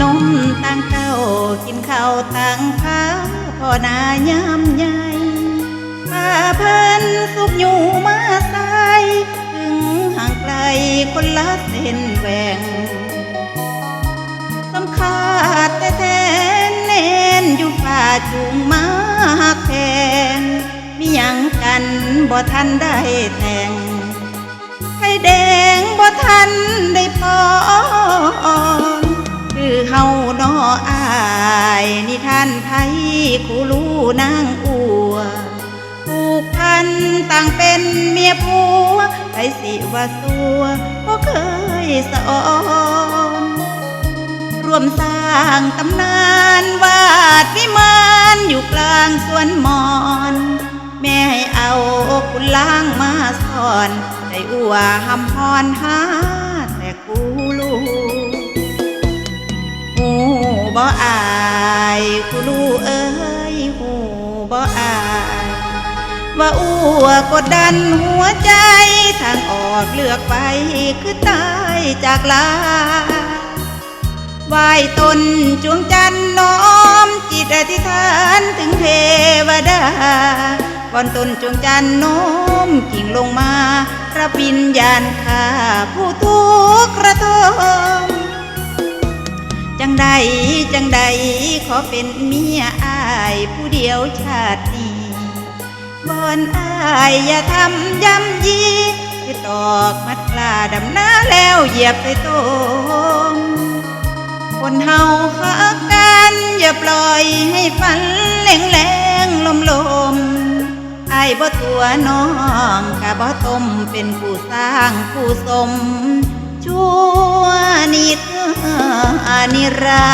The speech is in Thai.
นมต่างเต้ากินข้าวต่างข้าพ่อนายามใหญ่ป้าเพิ่นสุกอยู่มาใส่ถึงห่างไกลคนละเส้นแหวงสำคาดแต่แทนเน้นอยู่ฝ่าจุงมากแพงมียังกันบ่ทันได้แต่งไข่แดงบ่ทันได้พอ นิทานไทยคูรู้นางอัวผูกพันต่างเป็นเมียผัวไปสิว่าสัวบ่เคยสอนรวมสร้างตำนานวาดวิมานอยู่กลางสวนหมอน แม่ให้เอาคุณล้างมาสอนได้อัวหำพรหาแต่กูรู้ายกูรู้เอ้ยหูบ่อายว่าอัวกดดันหัวใจ ทางออกเลือกไปคือตายจากลาไหว้ตนจวงจันน้อม จิตอธิษฐานถึงเทวดาก่อนตนจวงจันน้อมกิ่งลงมาพรับวิญญาณข้าผู้ทุกข์กระทมจังใด จังใดขอเป็นเมียอายผู้เดียวชาตินี้บอนอายอย่าทำย้ำยีคือตอกมัดกลาดำหน้าแล้วเหยียบใส่ตมคนเฮาคักกันอย่าปล่อยให้ฝันแหลงแหลงลมลมไอ้ายบ่ตัวน้องกะบ่ต้มเป็นผู้สร้างผู้สมชั่วนิด นิรา